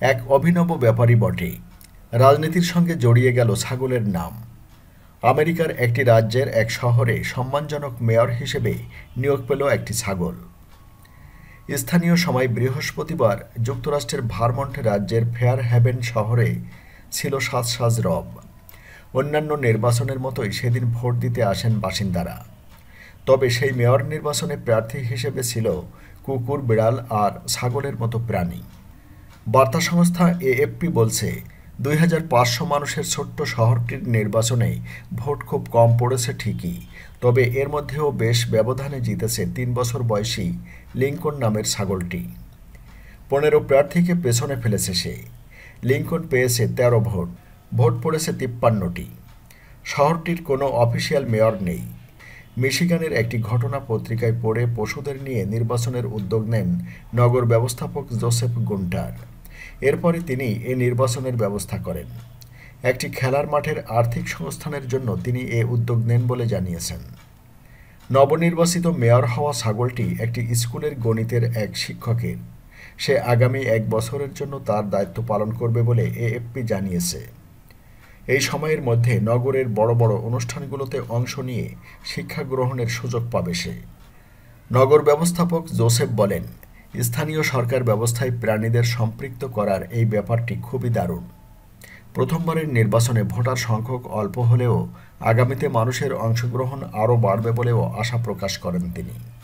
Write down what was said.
এক অভিনব ব্যাপারই বটে। রাজনীতির সঙ্গে জড়িয়ে গেল ছাগলের নাম। আমেরিকার একটি রাজ্যের এক শহরে সম্মানজনক মেয়র হিসেবে নিয়োগ পেল একটি ছাগল। স্থানীয় সময় বৃহস্পতিবার যুক্তরাষ্ট্রের ভারমন্ট রাজ্যের ফেয়ার হ্যাভেন শহরে ছিল সাজ সাজ রব। অন্যান্য নির্বাচনের মতোই সেদিন ভোট দিতে আসেন বাসিন্দারা। তবে সেই মেয়র নির্বাচনে প্রার্থী হিসেবে ছিল কুকুর, বিড়াল আর ছাগলের মতো প্রাণী। বার্তা সংস্থা এএফপি বলছে, দুই হাজার পাঁচশো মানুষের ছোট্ট শহরটির নির্বাচনে ভোট খুব কম পড়েছে ঠিকই। তবে এর মধ্যেও বেশ ব্যবধানে জিতেছে তিন বছর বয়সী লিঙ্কন নামের ছাগলটি। পনেরো প্রার্থীকে পেছনে ফেলেছে সে। লিঙ্কন পেয়েছে তেরো ভোট ভোট পড়েছে তিপ্পান্নটি। শহরটির কোনো অফিসিয়াল মেয়র নেই। মিশিগানের একটি ঘটনা পত্রিকায় পড়ে পশুদের নিয়ে নির্বাচনের উদ্যোগ নেন নগর ব্যবস্থাপক জোসেফ গুন্টার। এরপরে তিনি এ নির্বাচনের ব্যবস্থা করেন। একটি খেলার মাঠের আর্থিক সংস্থানের জন্য তিনি এ উদ্যোগ নেন বলে জানিয়েছেন। নবনির্বাচিত মেয়র হওয়া ছাগলটি একটি স্কুলের গণিতের এক শিক্ষকের। সে আগামী এক বছরের জন্য তার দায়িত্ব পালন করবে বলে এএফপি জানিয়েছে। এই সময়ের মধ্যে নগরের বড় বড় অনুষ্ঠানগুলোতে অংশ নিয়ে শিক্ষা গ্রহণের সুযোগ পাবে সে। নগর ব্যবস্থাপক জোসেফ বলেন স্থানীয় সরকার ব্যবস্থায় প্রাণীদের সম্পৃক্ত করার এই ব্যাপারটি খুবই দারুণ। প্রথমবারের নির্বাচনে ভোটার সংখ্যক অল্প হলেও আগামীতে মানুষের অংশগ্রহণ আরও বাড়বে বলেও আশা প্রকাশ করেন তিনি।